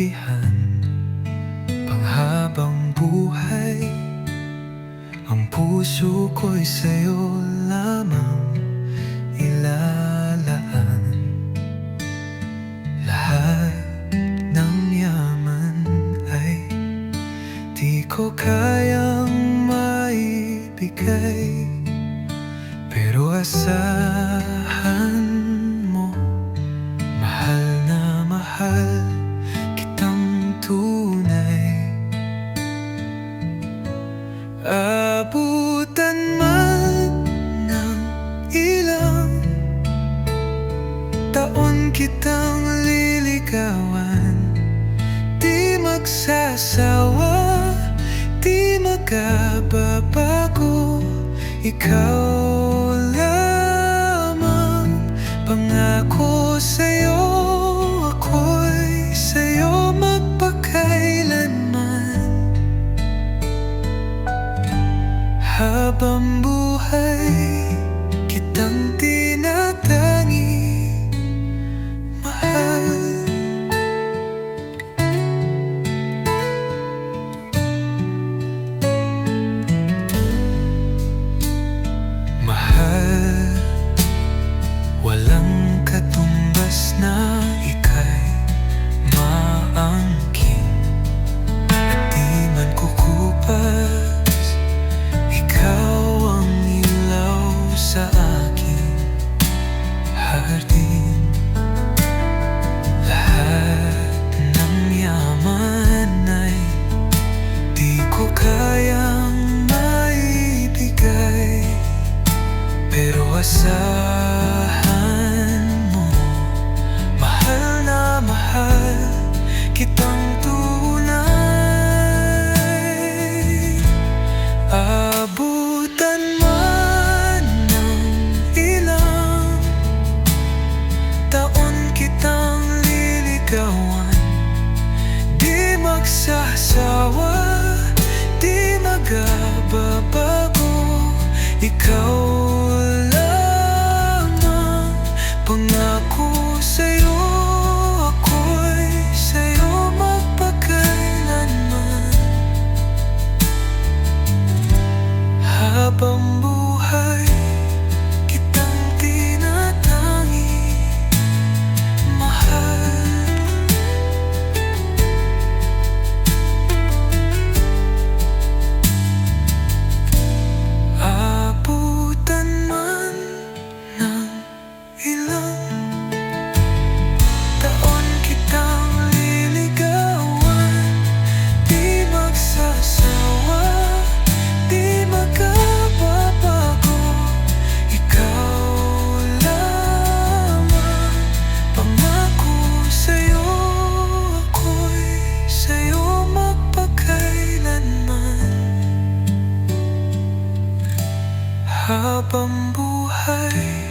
sinabihan Panghabang buhay Ang puso ko'y sa'yo lamang ilalaan. Lahat ng yaman ay Di ko kayang maibigay. Pero asahan Abutan man ng ilang Taon kitang liligawan. Di magsasawa Di magkababago. Ikaw Habang buhay kitang tiyan Bamboo. habang buhay.